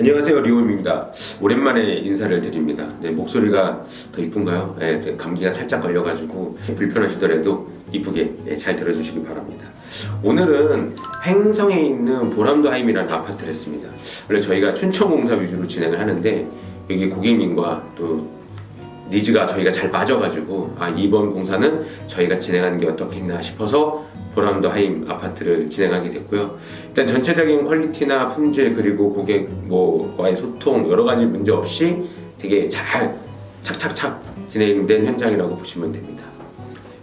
안녕하세요 리오입니다. 오랜만에 인사를 드립니다. 네, 목소리가 더 이쁜가요? 네, 네, 감기가 살짝 걸려가지고 불편하시더라도 이쁘게 네, 잘 들어주시기 바랍니다. 오늘은 횡성에 있는 보람도하임이라는 아파트를 했습니다. 원래 저희가 춘천공사 위주로 진행을 하는데 여기 고객님과 또 니즈가 저희가 잘 맞아가지고 아 이번 공사는 저희가 진행하는 게 어떻겠나 싶어서 보람도 하임 아파트를 진행하게 됐고요. 일단 전체적인 퀄리티나 품질 그리고 고객 뭐와의 소통 여러 가지 문제 없이 되게 잘 착착착 진행된 현장이라고 보시면 됩니다.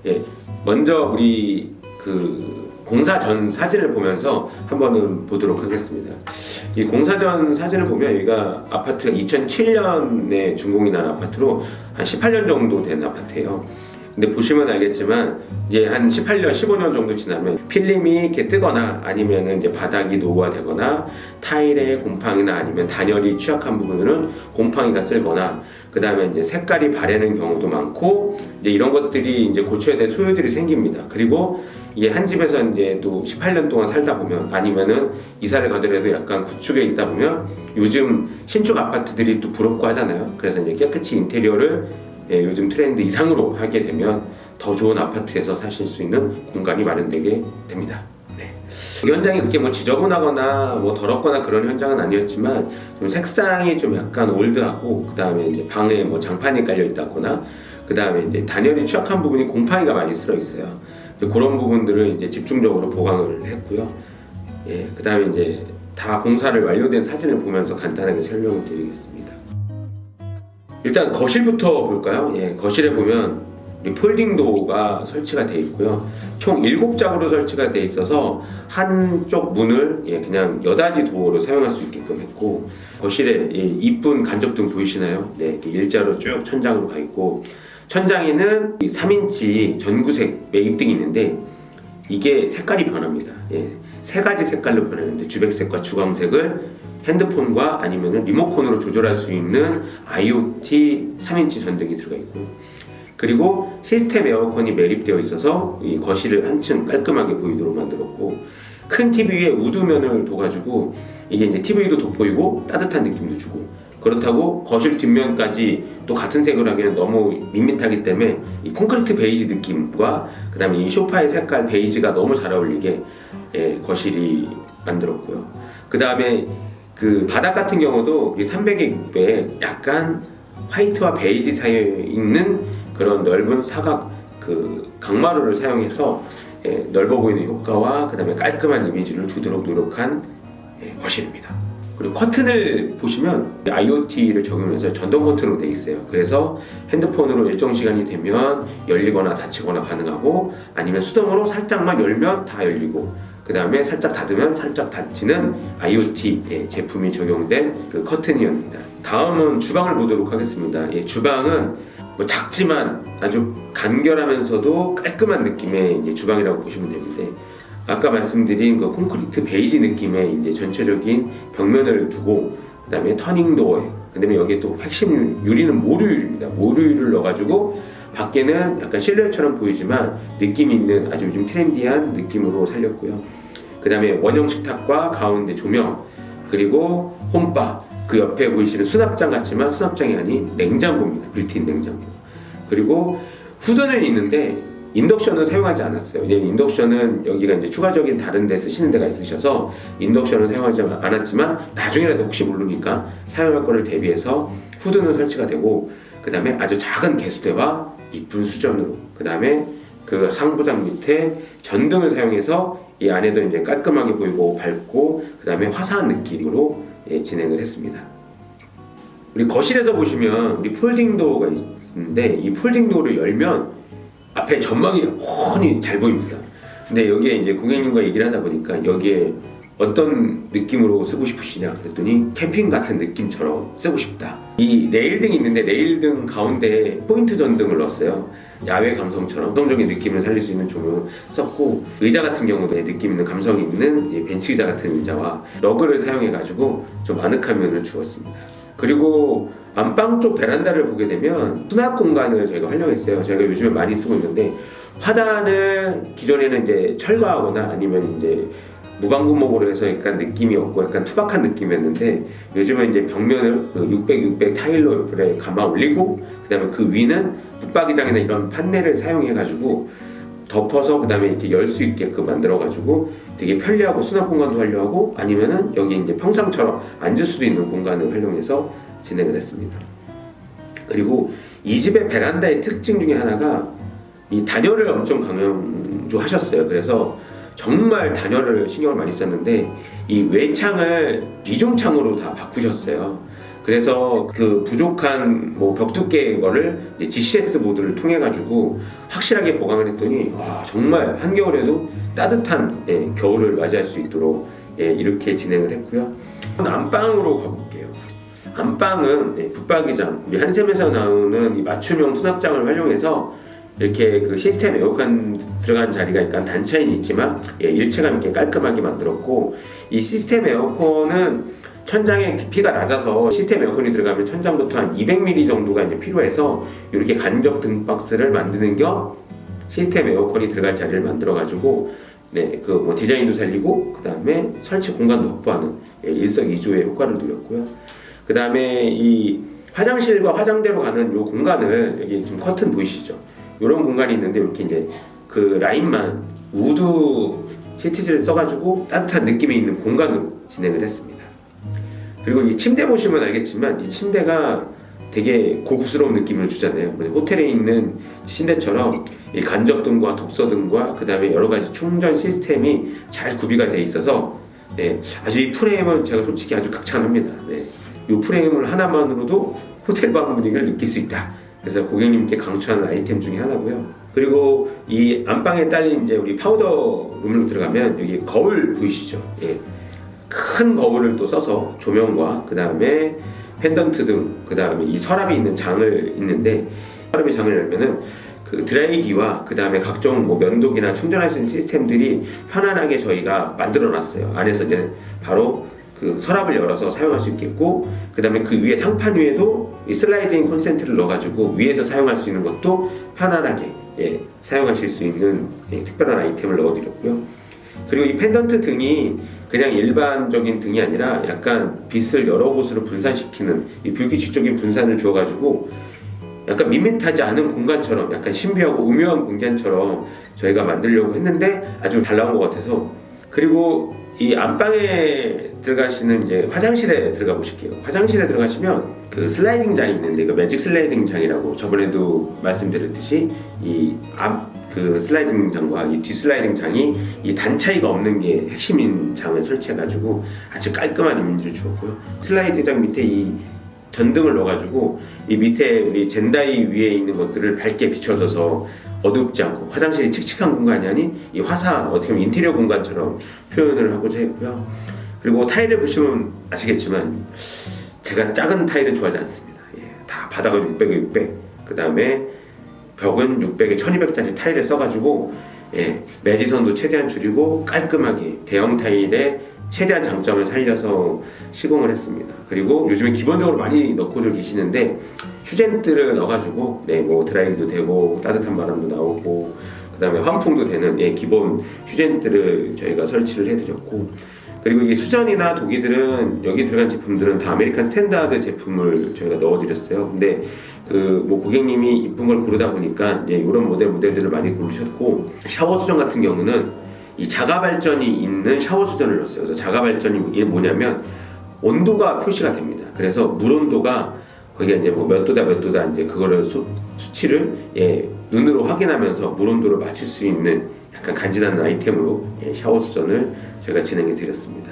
예, 먼저 우리 그 공사 전 사진을 보면서 한번은 보도록 하겠습니다. 이 공사 전 사진을 보면 여기가 아파트가 2007년에 준공이 난 아파트로 한 18년 정도 된 아파트예요. 근데 보시면 알겠지만 이제 한 18년, 15년 정도 지나면 필름이 이렇게 뜨거나 아니면은 이제 바닥이 노후화되거나 타일의 곰팡이나 아니면 단열이 취약한 부분은 곰팡이가 쓸거나 그 다음에 이제 색깔이 바래는 경우도 많고 이제 이런 것들이 이제 고쳐야 될 소요들이 생깁니다. 그리고 이게 한 집에서 이제 또 18년 동안 살다 보면 아니면은 이사를 가더라도 약간 구축에 있다 보면 요즘 신축 아파트들이 또 부럽고 하잖아요. 그래서 이제 깨끗이 인테리어를 예, 요즘 트렌드 이상으로 하게 되면 더 좋은 아파트에서 사실 수 있는 공간이 마련되게 됩니다. 네. 이 현장이 그렇게 뭐 지저분하거나 뭐 더럽거나 그런 현장은 아니었지만 좀 색상이 좀 약간 올드하고 그 다음에 이제 방에 뭐 장판이 깔려 있다거나 그 다음에 이제 단열이 취약한 부분이 곰팡이가 많이 쓸어 있어요. 그런 부분들을 이제 집중적으로 보강을 했고요. 예, 그 다음에 이제 다 공사를 완료된 사진을 보면서 간단하게 설명을 드리겠습니다. 일단 거실부터 볼까요? 예, 거실에 보면 우리 폴딩도가 설치가 돼 있고요. 총 7장으로 설치가 돼 있어서 한쪽 문을 예, 그냥 여닫이 도어로 사용할 수 있게끔 했고 거실에 예, 이쁜 간접등 보이시나요? 네, 이렇게 일자로 쭉 천장으로 가 있고 천장에는 이 3인치 전구색 매입등이 있는데 이게 색깔이 변합니다. 예, 세 가지 색깔로 변하는데 주백색과 주광색을 핸드폰과 아니면 리모컨으로 조절할 수 있는 IoT 3인치 전등이 들어가 있고 그리고 시스템 에어컨이 매립되어 있어서 이 거실을 한층 깔끔하게 보이도록 만들었고 큰 TV에 우드면을 둬가지고 이게 이제 TV도 돋보이고 따뜻한 느낌도 주고 그렇다고 거실 뒷면까지 또 같은 색으로 하기는 너무 밋밋하기 때문에 이 콘크리트 베이지 느낌과 그 다음에 이 소파의 색깔 베이지가 너무 잘 어울리게 예, 거실이 만들었고요. 그 다음에 그 바닥 같은 경우도 이 300에 600 약간 화이트와 베이지 사이에 있는 그런 넓은 사각 그 강마루를 사용해서 예, 넓어 보이는 효과와 그 다음에 깔끔한 이미지를 주도록 노력한 예, 거실입니다. 그리고 커튼을 보시면 IoT를 적용해서 전동 커튼으로 되어 있어요. 그래서 핸드폰으로 일정 시간이 되면 열리거나 닫히거나 가능하고 아니면 수동으로 살짝만 열면 다 열리고 그 다음에 살짝 닫으면 살짝 닫히는 IoT 예, 제품이 적용된 그 커튼이옵니다. 다음은 주방을 보도록 하겠습니다. 예, 주방은 뭐 작지만 아주 간결하면서도 깔끔한 느낌의 주방이라고 보시면 되는데 아까 말씀드린 그 콘크리트 베이지 느낌의 이제 전체적인 벽면을 두고 그다음에 터닝 도어에 그다음에 여기에 또 핵심 유리는 모류유리입니다. 모류유리를 넣어가지고 밖에는 약간 실내처럼 보이지만 느낌 있는 아주 요즘 트렌디한 느낌으로 살렸고요. 그다음에 원형 식탁과 가운데 조명 그리고 홈바 그 옆에 보이시는 수납장 같지만 수납장이 아닌 냉장고입니다. 빌트인 냉장고. 그리고 후드는 있는데 인덕션은 사용하지 않았어요. 왜냐면 인덕션은 여기가 이제 추가적인 다른 데 쓰시는 데가 있으셔서 인덕션은 사용하지 않았지만 나중에라도 혹시 모르니까 사용할 거를 대비해서 후드는 설치가 되고 그 다음에 아주 작은 개수대와 이쁜 수전으로 그 다음에 그 상부장 밑에 전등을 사용해서 이 안에도 이제 깔끔하게 보이고 밝고 그 다음에 화사한 느낌으로 예, 진행을 했습니다. 우리 거실에서 보시면 우리 폴딩 도어가 있는데 이 폴딩 도어를 열면 앞에 전망이 훤히 잘 보입니다. 근데 여기에 이제 고객님과 얘기를 하다 보니까 여기에 어떤 느낌으로 쓰고 싶으시냐 그랬더니 캠핑 같은 느낌처럼 쓰고 싶다. 이 레일등이 있는데 레일등 가운데 포인트 전등을 넣었어요. 야외 감성처럼 감성적인 느낌을 살릴 수 있는 조명을 썼고 의자 같은 경우도 느낌 있는 감성 있는 이 벤치 의자 같은 의자와 러그를 사용해가지고 좀 아늑한 면을 주었습니다. 그리고 안방 쪽 베란다를 보게 되면 수납 공간을 저희가 활용했어요. 저희가 요즘에 많이 쓰고 있는데 화단을 기존에는 이제 철거하거나 아니면 이제 무방구목으로 해서 약간 느낌이 없고 약간 투박한 느낌이었는데 요즘은 이제 벽면을 그 600, 600 타일로 옆에 감아 올리고 그다음에 그 위는 붙박이장이나 이런 판넬을 사용해가지고 덮어서 그다음에 이렇게 열 수 있게끔 만들어가지고 되게 편리하고 수납 공간도 활용하고 아니면은 여기 이제 평상처럼 앉을 수도 있는 공간을 활용해서 진행을 했습니다. 그리고 이 집의 베란다의 특징 중에 하나가 이 단열을 엄청 강조하셨어요. 그래서 정말 단열을 신경을 많이 썼는데 이 외창을 이중창으로 다 바꾸셨어요. 그래서 그 부족한 뭐 벽 두께 거를 GCS 보드를 통해 가지고 확실하게 보강을 했더니 와 정말 한겨울에도 따뜻한 예, 겨울을 맞이할 수 있도록 예, 이렇게 진행을 했고요. 안방으로 가볼게요. 안방은 예, 붙박이장 우리 한샘에서 나오는 이 맞춤형 수납장을 활용해서 이렇게 그 시스템 에어컨 들어간 자리가 약간 단차는 있지만 예, 일체감 있게 깔끔하게 만들었고 이 시스템 에어컨은 천장의 깊이가 낮아서 시스템 에어컨이 들어가면 천장부터 한 200mm 정도가 이제 필요해서 이렇게 간접 등 박스를 만드는 겸 시스템 에어컨이 들어갈 자리를 만들어 가지고 네, 그 뭐 디자인도 살리고 그 다음에 설치 공간도 확보하는 예, 일석이조의 효과를 누렸고요. 그 다음에 이 화장실과 화장대로 가는 이 공간을 여기 지금 커튼 보이시죠? 이런 공간이 있는데 이렇게 이제 그 라인만 우드 시티즈를 써가지고 따뜻한 느낌이 있는 공간으로 진행을 했습니다. 그리고 이 침대 보시면 알겠지만 이 침대가 되게 고급스러운 느낌을 주잖아요. 뭐 호텔에 있는 침대처럼 이 간접등과 독서등과 그 다음에 여러 가지 충전 시스템이 잘 구비가 돼 있어서 네, 아주 이 프레임은 제가 솔직히 아주 극찬합니다. 네, 이 프레임을 하나만으로도 호텔 방 분위기를 느낄 수 있다. 그래서 고객님께 강추하는 아이템 중에 하나고요. 그리고 이 안방에 딸린 이제 우리 파우더 룸으로 들어가면 여기 거울 보이시죠? 예. 큰 거울을 또 써서 조명과 그 다음에 펜던트 등 그 다음에 이 서랍이 있는 장을 있는데 서랍이 장을 열면은 그 드라이기와 그 다음에 각종 뭐 면도기나 충전할 수 있는 시스템들이 편안하게 저희가 만들어 놨어요. 안에서 이제 바로 그 서랍을 열어서 사용할 수 있겠고 그 다음에 그 위에 상판 위에도 이 슬라이딩 콘센트를 넣어가지고 위에서 사용할 수 있는 것도 편안하게 예, 사용하실 수 있는 예, 특별한 아이템을 넣어드렸고요. 그리고 이 펜던트 등이 그냥 일반적인 등이 아니라 약간 빛을 여러 곳으로 분산시키는 이 불규칙적인 분산을 주어가지고 약간 밋밋하지 않은 공간처럼 약간 신비하고 오묘한 공간처럼 저희가 만들려고 했는데 아주 잘 나온 것 같아서 그리고 이 안방에 들어가시는 이제 화장실에 들어가 보실게요. 화장실에 들어가시면 그 슬라이딩 장이 있는데 그 매직 슬라이딩 장이라고 저번에도 말씀드렸듯이 이 앞 그 슬라이딩 장과 이 뒤 슬라이딩 장이 이 단 차이가 없는 게 핵심인 장을 설치해가지고 아주 깔끔한 이미지를 주었고요. 슬라이딩 장 밑에 이 전등을 넣어가지고 이 밑에 우리 젠다이 위에 있는 것들을 밝게 비춰줘서 어둡지 않고 화장실이 칙칙한 공간이 아닌 이 화사한 어떻게 보면 인테리어 공간처럼 표현을 하고자 했고요. 그리고 타일을 보시면 아시겠지만 제가 작은 타일은 좋아하지 않습니다. 예, 다 바닥은 600에 600, 그 다음에 벽은 600에 1200짜리 타일을 써가지고 예, 매지선도 최대한 줄이고 깔끔하게 대형 타일에 최대한 장점을 살려서 시공을 했습니다. 그리고 요즘에 기본적으로 많이 넣고들 계시는데 휴젠트를 넣어가지고 네 뭐 드라이기도 되고 따뜻한 바람도 나오고 그다음에 환풍도 되는 예, 기본 휴젠트를 저희가 설치를 해드렸고 그리고 이게 수전이나 독이들은 여기 들어간 제품들은 다 아메리칸 스탠다드 제품을 저희가 넣어드렸어요. 근데 그 뭐 고객님이 이쁜 걸 고르다 보니까 예, 이런 모델 모델들을 많이 고르셨고 샤워 수전 같은 경우는 이 자가 발전이 있는 샤워 수전을 넣었어요. 그래서 자가 발전이 뭐냐면 온도가 표시가 됩니다. 그래서 물 온도가 거기가 이제 뭐 몇 도다 몇 도다 이제 그거를 수, 수치를 예, 눈으로 확인하면서 물 온도를 맞출 수 있는 약간 간지나는 아이템으로 예, 샤워 수전을 제가 진행해 드렸습니다.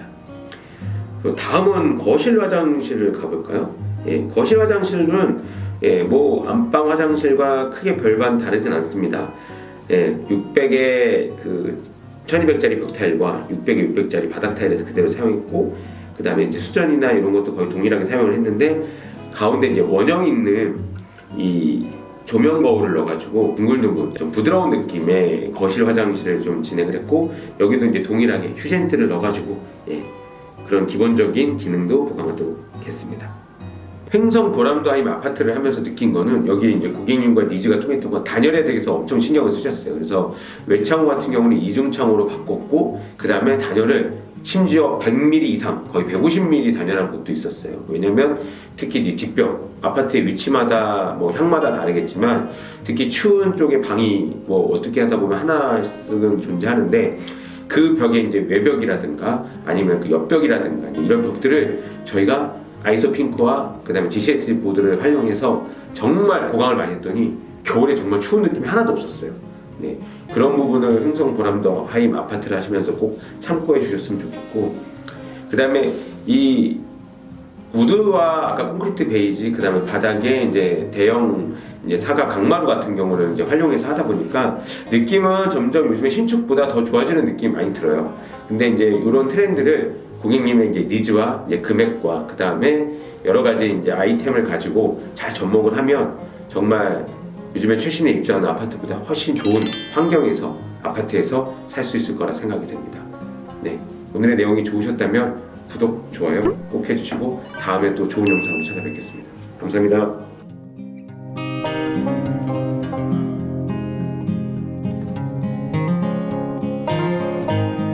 다음은 거실 화장실을 가볼까요? 예, 거실 화장실은 예, 뭐 안방 화장실과 크게 별반 다르진 않습니다. 예, 600의 그 1200짜리 벽 타일과 600에 600짜리 바닥 타일에서 그대로 사용했고 그 다음에 이제 수전이나 이런 것도 거의 동일하게 사용을 했는데 가운데 이제 원형 있는 이 조명 거울을 넣어가지고 둥글둥글 좀 부드러운 느낌의 거실 화장실을 좀 진행을 했고 여기도 이제 동일하게 휴젠트를 넣어가지고 예, 그런 기본적인 기능도 보강하도록 했습니다. 행성 보람도하임 아파트를 하면서 느낀 거는 여기 이제 고객님과 니즈가 통했던 건 단열에 대해서 엄청 신경을 쓰셨어요. 그래서 외창호 같은 경우는 이중창호로 바꿨고 그 다음에 단열을 심지어 100mm 이상 거의 150mm 단열한 곳도 있었어요. 왜냐면 특히 이 뒷벽 아파트의 위치마다 뭐 향마다 다르겠지만 특히 추운 쪽에 방이 뭐 어떻게 하다 보면 하나씩은 존재하는데 그 벽에 이제 외벽이라든가 아니면 그 옆벽이라든가 이런 벽들을 저희가 아이소 핑크와 그다음에 GCS 보드를 활용해서 정말 보강을 많이 했더니 겨울에 정말 추운 느낌이 하나도 없었어요. 네. 그런 부분을 흥성 보람도 하임 아파트를 하시면서 꼭 참고해 주셨으면 좋겠고 그다음에 이 우드와 아까 콘크리트 베이지 그다음에 바닥에 이제 대형 이제 사각 강마루 같은 경우를 이제 활용해서 하다 보니까 느낌은 점점 요즘에 신축보다 더 좋아지는 느낌이 많이 들어요. 근데 이제 이런 트렌드를 고객님의 이제 니즈와 이제 금액과 그 다음에 여러 가지 이제 아이템을 가지고 잘 접목을 하면 정말 요즘에 최신에 입주하는 아파트보다 훨씬 좋은 환경에서 아파트에서 살 수 있을 거라 생각이 됩니다. 네. 오늘의 내용이 좋으셨다면 구독, 좋아요 꼭 해주시고 다음에 또 좋은 영상으로 찾아뵙겠습니다. 감사합니다.